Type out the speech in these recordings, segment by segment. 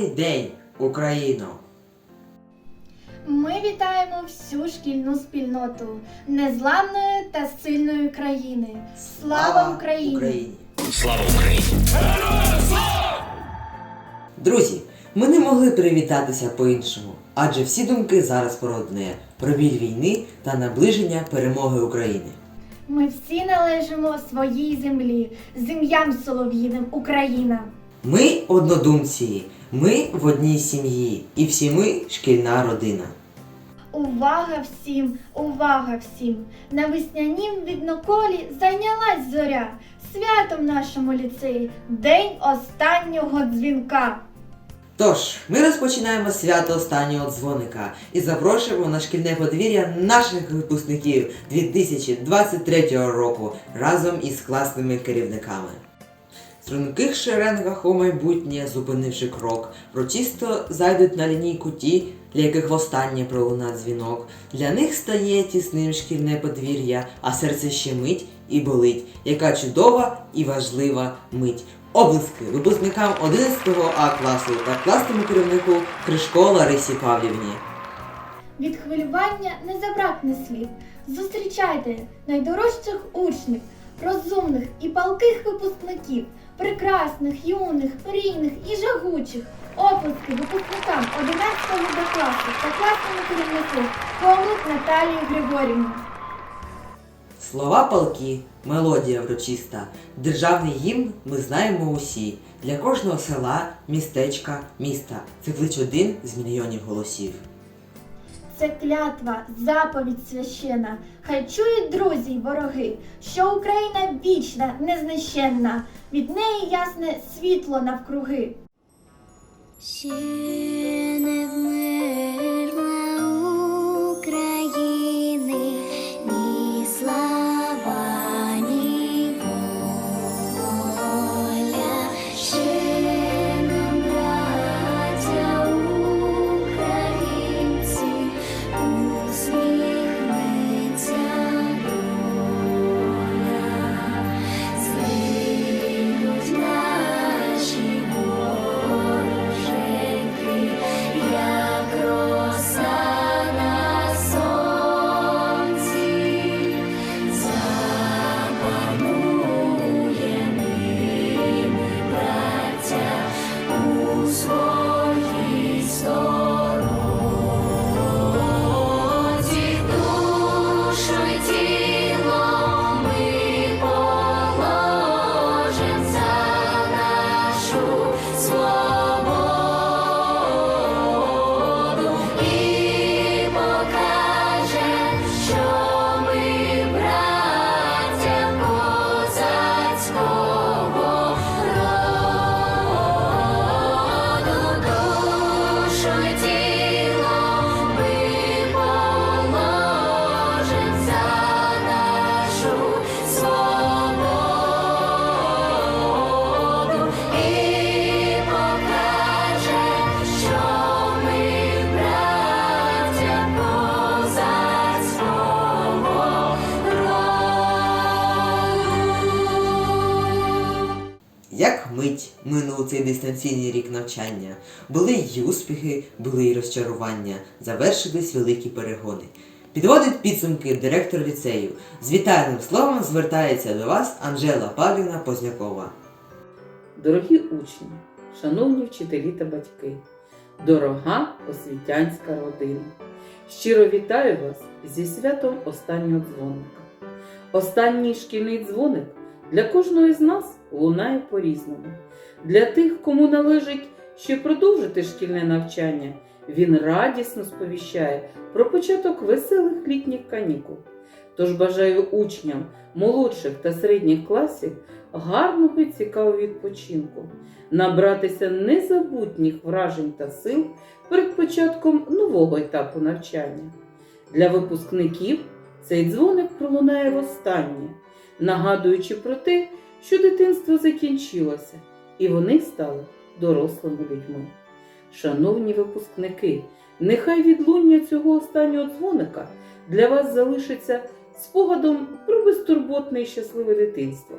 Добрий день, Україно! Ми вітаємо всю шкільну спільноту незламної та сильної країни. Слава Україні! Україні! Друзі, ми не могли привітатися по-іншому, адже всі думки зараз про одне про біль війни та наближення перемоги України. Ми всі належимо своїй землі, зем'ям солов'їним Україна. Ми однодумці, ми в одній сім'ї, і всі ми шкільна родина. Увага всім, увага всім! На веснянім відноколі зайнялась зоря. Святом нашому ліцеї, день останнього дзвінка. Тож, ми розпочинаємо свято останнього дзвоника і запрошуємо на шкільне подвір'я наших випускників 2023 року разом із класними керівниками. Струнких шеренгах у майбутнє, зупинивши крок, прочисто зайдуть на лінійку ті, для яких востаннє пролуна дзвінок. Для них стає тісним шкільне подвір'я, а серце щемить і болить. Яка чудова і важлива мить. Облиски випускникам 11 А класу та класному керівнику Кришко Ларисі Павлівні. Від хвилювання не забракне слів. Зустрічайте найдорожчих учнів, розумних і палких випускників, прекрасних, юних, мрійних і жагучих. Оплески випускникам 11 Б класу та класному керівнику Комук Наталії Григорівні. Слова палки, мелодія врочиста, державний гімн ми знаємо усі. Для кожного села, містечка, міста. Це клич один з мільйонів голосів. Це клятва, заповідь священа. Хай чують друзі й вороги, що Україна вічна, незнищенна, від неї ясне світло навкруги. Ще не вмерла минув цей дистанційний рік навчання. Були й успіхи, були й розчарування, завершились великі перегони. Підводить підсумки директор ліцею. З вітальним словом звертається до вас Анжела Павлівна Познякова. Дорогі учні, шановні вчителі та батьки, дорога освітянська родина, щиро вітаю вас зі святом останнього дзвоника. Останній шкільний дзвоник для кожного з нас лунає по-різному. Для тих, кому належить ще продовжити шкільне навчання, він радісно сповіщає про початок веселих літніх канікул. Тож бажаю учням молодших та середніх класів гарного і цікавого відпочинку, набратися незабутніх вражень та сил перед початком нового етапу навчання. Для випускників цей дзвоник пролунає востаннє, нагадуючи про те, що дитинство закінчилося, і вони стали дорослими людьми. Шановні випускники, нехай відлуння цього останнього дзвоника для вас залишиться спогадом про безтурботне і щасливе дитинство.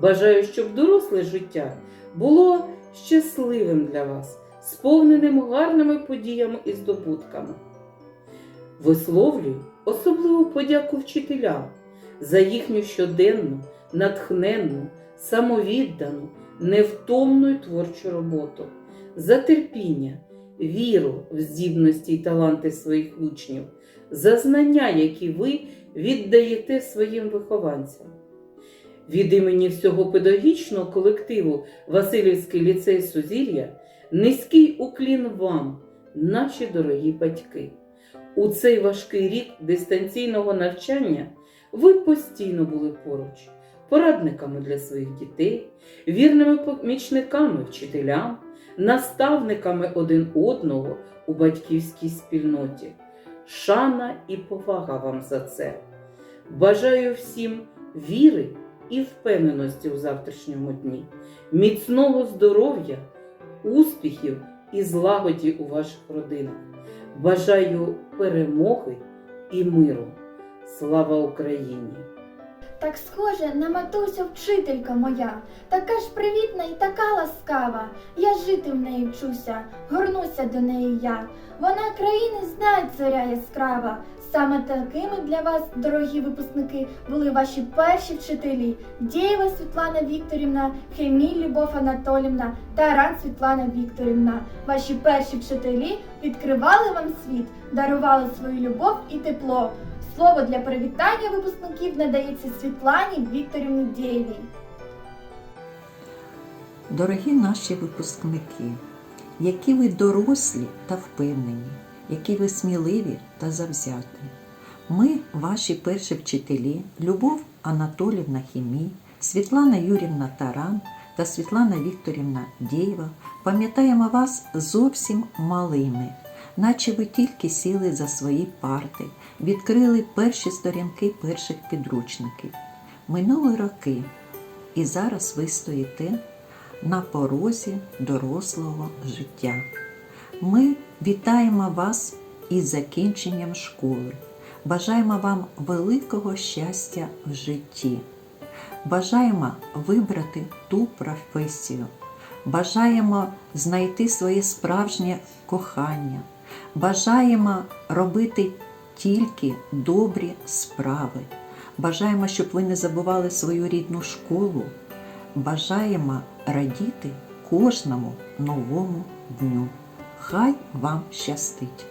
Бажаю, щоб доросле життя було щасливим для вас, сповненим гарними подіями і здобутками. Висловлюю особливу подяку вчителям за їхню щоденну, натхненну, самовіддану, невтомну й творчу роботу, за терпіння, віру в здібності й таланти своїх учнів, за знання, які ви віддаєте своїм вихованцям. Від імені всього педагогічного колективу Васильівський ліцей Сузір'я низький уклін вам, наші дорогі батьки. У цей важкий рік дистанційного навчання ви постійно були поруч, порадниками для своїх дітей, вірними помічниками вчителям, наставниками один одного у батьківській спільноті. Шана і повага вам за це. Бажаю всім віри і впевненості у завтрашньому дні, міцного здоров'я, успіхів і злагоді у ваших родинах. Бажаю перемоги і миру. Слава Україні! Так схоже на матусю вчителька моя, така ж привітна і така ласкава. Я жити в неї вчуся, горнуся до неї я. Вона країни знає царя яскрава. Саме такими для вас, дорогі випускники, були ваші перші вчителі Дєєва Світлана Вікторівна, Хемій Любов Анатолівна та Аран Світлана Вікторівна. Ваші перші вчителі відкривали вам світ, дарували свою любов і тепло. Слово для привітання випускників надається Світлані Вікторівні Дєєвій. Дорогі наші випускники, які ви дорослі та впевнені, які ви сміливі та завзяті. Ми, ваші перші вчителі, Любов Анатолівна Хімій, Світлана Юрівна Таран та Світлана Вікторівна Дєєва, пам'ятаємо вас зовсім малими, наче ви тільки сіли за свої парти, відкрили перші сторінки перших підручників. Минули роки, і зараз ви стоїте на порозі дорослого життя. Ми вітаємо вас із закінченням школи. Бажаємо вам великого щастя в житті. Бажаємо вибрати ту професію. Бажаємо знайти своє справжнє кохання. Бажаємо робити тільки добрі справи. Бажаємо, щоб ви не забували свою рідну школу. Бажаємо радіти кожному новому дню. Хай вам щастить!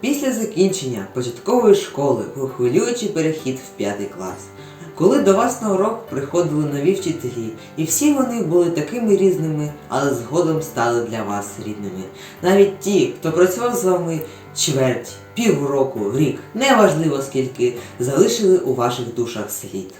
Після закінчення початкової школи хвилюючий перехід в п'ятий клас. Коли до вас на урок приходили нові вчителі, і всі вони були такими різними, але згодом стали для вас рідними. Навіть ті, хто працював з вами чверть, півроку, рік, неважливо скільки, залишили у ваших душах слід.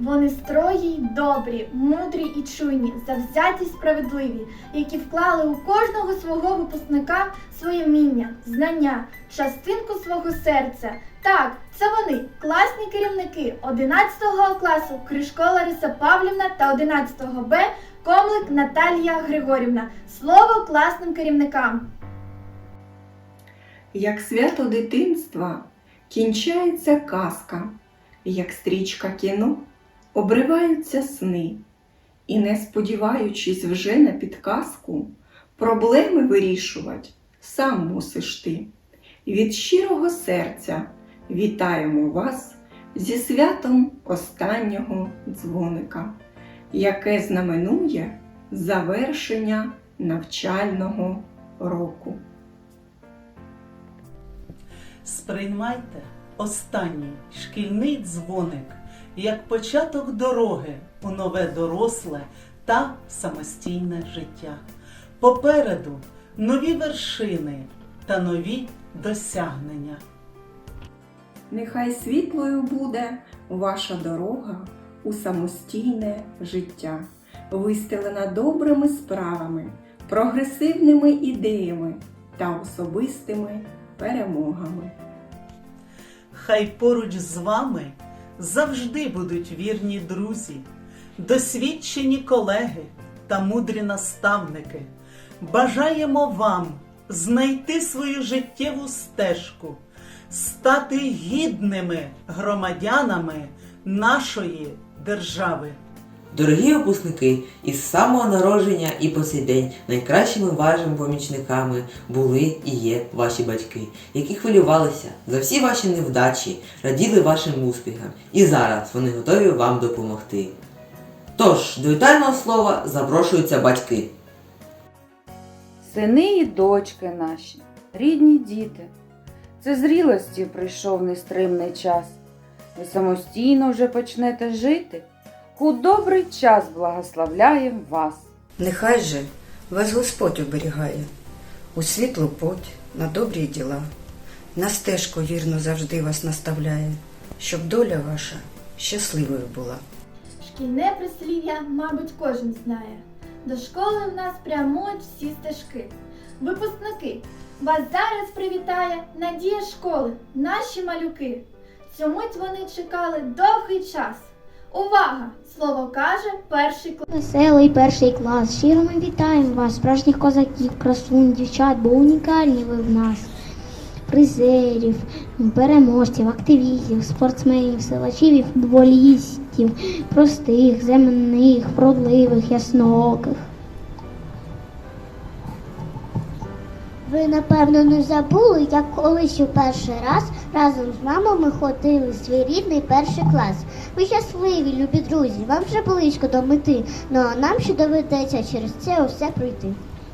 Вони строї й добрі, мудрі і чуйні, завзяті й справедливі, які вклали у кожного свого випускника своє вміння, знання, частинку свого серця. Так, це вони, класні керівники 11 класу Кришко Лариса Павлівна та 11 Б Комлик Наталія Григорівна. Слово класним керівникам. Як свято дитинства кінчається казка, як стрічка кіно обриваються сни, і, не сподіваючись вже на підказку, проблеми вирішувати сам мусиш ти. Від щирого серця вітаємо вас зі святом останнього дзвоника, яке знаменує завершення навчального року. Сприймайте останній шкільний дзвоник, як початок дороги у нове доросле та самостійне життя. Попереду нові вершини та нові досягнення. Нехай світлою буде ваша дорога у самостійне життя, вистелена добрими справами, прогресивними ідеями та особистими перемогами. Хай поруч з вами завжди будуть вірні друзі, досвідчені колеги та мудрі наставники. Бажаємо вам знайти свою життєву стежку, стати гідними громадянами нашої держави. Дорогі випускники, із самого народження і по сей день найкращими вашими помічниками були і є ваші батьки, які хвилювалися за всі ваші невдачі, раділи вашим успіхам, і зараз вони готові вам допомогти. Тож, до вітального слова запрошуються батьки. Сини і дочки наші, рідні діти, це зрілості прийшов нестримний час. Ви самостійно вже почнете жити. У добрий час благословляєм вас. Нехай же вас Господь оберігає у світлу путь на добрі діла, на стежку вірно завжди вас наставляє, щоб доля ваша щасливою була. Шкільне прислів'я, мабуть, кожен знає. До школи в нас прямують всі стежки. Випускники, вас зараз привітає надія школи, наші малюки. Цю мить вони чекали довгий час. Увага! Слово каже перший клас. Веселий перший клас. Щиро ми вітаємо вас, справжніх козаків, красунь, дівчат, бо унікальні ви в нас. Призерів, переможців, активістів, спортсменів, силачів і футболістів, простих, земних, вродливих, яснооких. Ви, напевно, не забули, як колись у перший раз разом з мамою ходили в свій рідний перший клас. Ви щасливі, любі друзі, вам вже близько до мети, ну а нам ще доведеться через це усе пройти.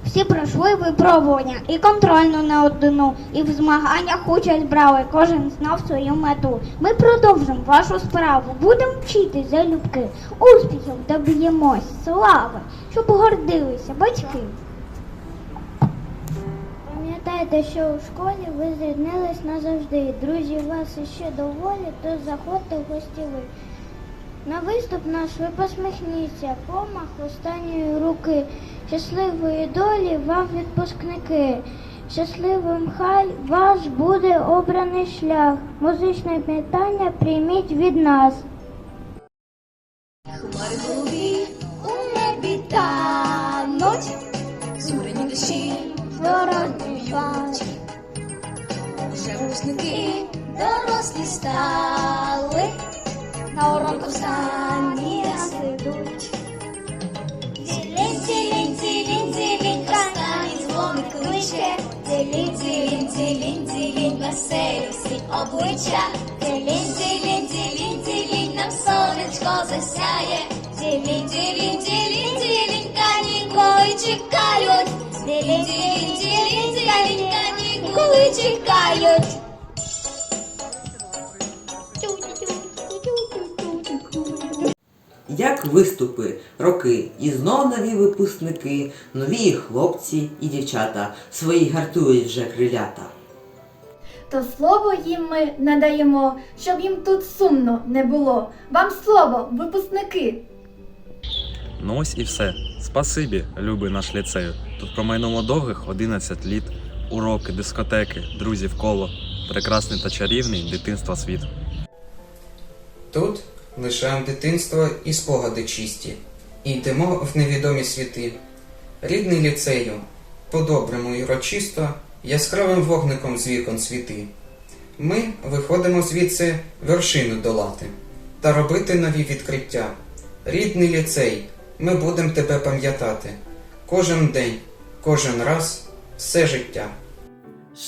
Всі пройшли випробування і контрольну не одну, і в змаганнях участь брали, кожен знав свою мету. Ми продовжимо вашу справу, будемо вчити залюбки, успіхів доб'ємось, слави, щоб гордилися батьки. Пам'ятайте, що у школі ви з'єднались назавжди. Друзі, вас іще доволі, то заходьте в гості ви. На виступ наш ви посміхніться, помах останньої руки. Щасливої долі вам відпускники. Щасливим хай ваш буде обраний шлях. Музичне питання прийміть від нас. Зілінь, зілінь, веселі всі обличчя. Зілінь, зілінь, зілінь, зілінь, нам сонечко засяє. Зілінь, зілінь, зілінь, зілінь, канікули чекають. Зілінь, зілінь, зілінь, зілінь, канікули чекають. Як виступи, роки, і знов нові випускники, нові хлопці і дівчата свої гартують вже крилята. То слово їм ми надаємо, щоб їм тут сумно не було. Вам слово, випускники! Ну ось і все. Спасибі, любий наш ліцею. Тут промайнуло довгих 11 літ. Уроки, дискотеки, друзів коло, прекрасний та чарівний дитинства світ. Тут лишаємо дитинство і спогади чисті, і йдемо в невідомі світи. Рідний ліцею, по-доброму і урочисто, яскравим вогником з вікон світи. Ми виходимо звідси вершину долати та робити нові відкриття. Рідний ліцей, ми будемо тебе пам'ятати. Кожен день, кожен раз, все життя.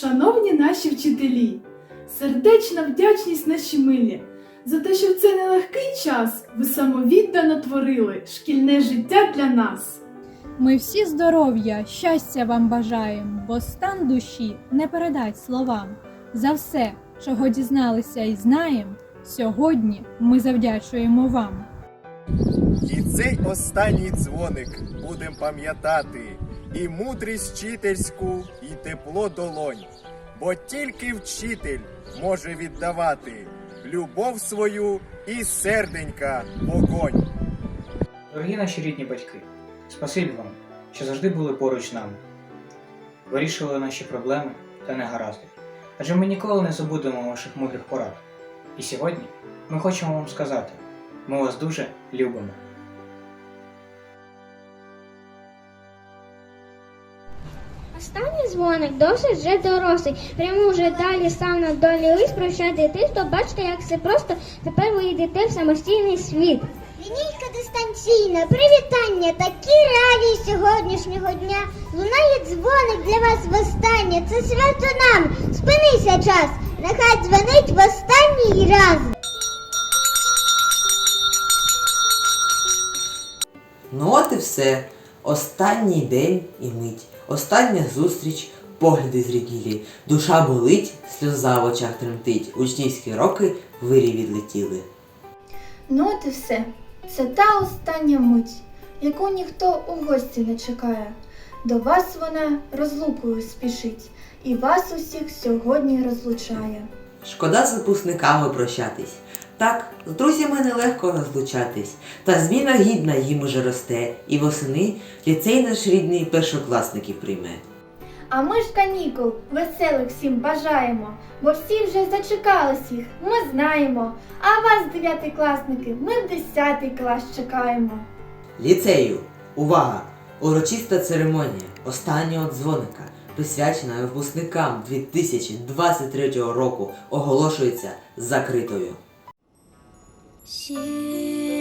Шановні наші вчителі, сердечна вдячність наші милі за те, що в цей нелегкий час ви самовіддано творили шкільне життя для нас. Ми всі здоров'я, щастя вам бажаємо, бо стан душі не передать словам. За все чого дізналися і знаємо, сьогодні ми завдячуємо вам. І цей останній дзвоник будем пам'ятати, і мудрість вчительську, і тепло долонь. Бо тільки вчитель може віддавати любов свою і серденька вогонь. Дорогі наші рідні батьки, спасибі вам, що завжди були поруч нами. Вирішували наші проблеми та негаразди. Адже ми ніколи не забудемо ваших мудрих порад. І сьогодні ми хочемо вам сказати: ми вас дуже любимо. Дзвоник досить вже дорослий. Прямо вже далі сам на долі лист прощай дитинство. Бачите, як все просто тепер ви йдете в самостійний світ. Лінійка дистанційна, привітання, такі раді сьогоднішнього дня. Лунає дзвоник для вас востаннє. Це свято нам. Спинися час. Нехай дзвонить в останній раз. Ну от і все. Останній день і мить. Остання зустріч, погляди зріділі. Душа болить, сльоза в очах тремтить. Учнівські роки вирі відлетіли. Ну от і все. Це та остання мить, яку ніхто у гості не чекає. До вас вона розлукою спішить, і вас усіх сьогодні розлучає. Шкода з випускниками прощатись. Так, з друзями нелегко розлучатись, та зміна гідна їм уже росте, і восени ліцей наш рідний першокласників прийме. А ми ж канікул веселих всім бажаємо, бо всі вже зачекались їх, ми знаємо. А вас, дев'ятикласники, ми в десятий клас чекаємо. Ліцею, увага! Урочиста церемонія останнього дзвоника, присвячена випускникам 2023 року, оголошується закритою. Ще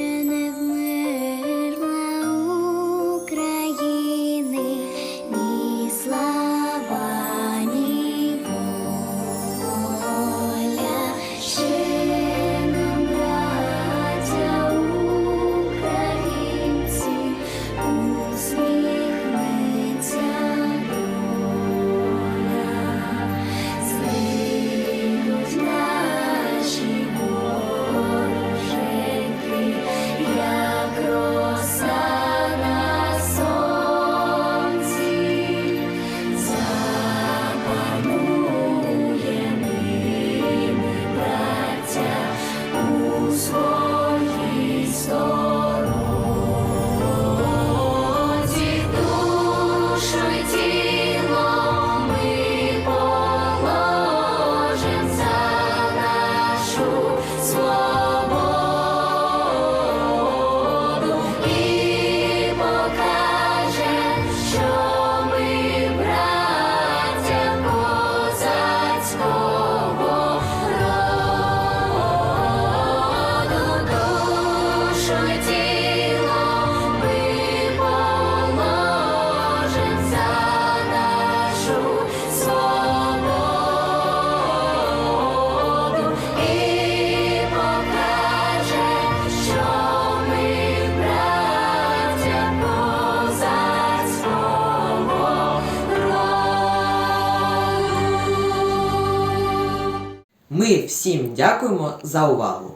Ми всім дякуємо за увагу!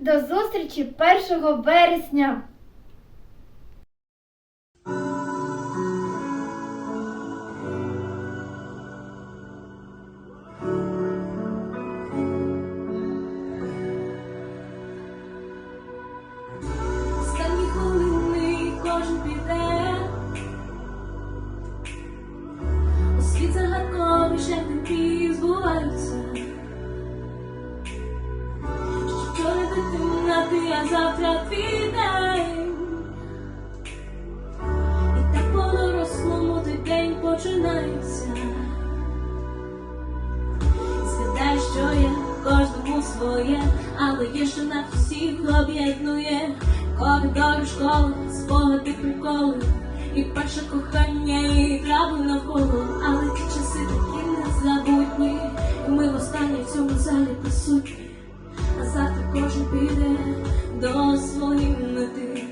До зустрічі 1 вересня! Завтра твій. І так по-дорослому той день починається. Згадай, що є кожному своє, але є, що нас всіх об'єднує. Коридор школи, спогади приколи, і перше кохання, і трави навколо, але ті часи такі незабутні, і ми востаннє в цьому залі присутні, піде до своїх мети.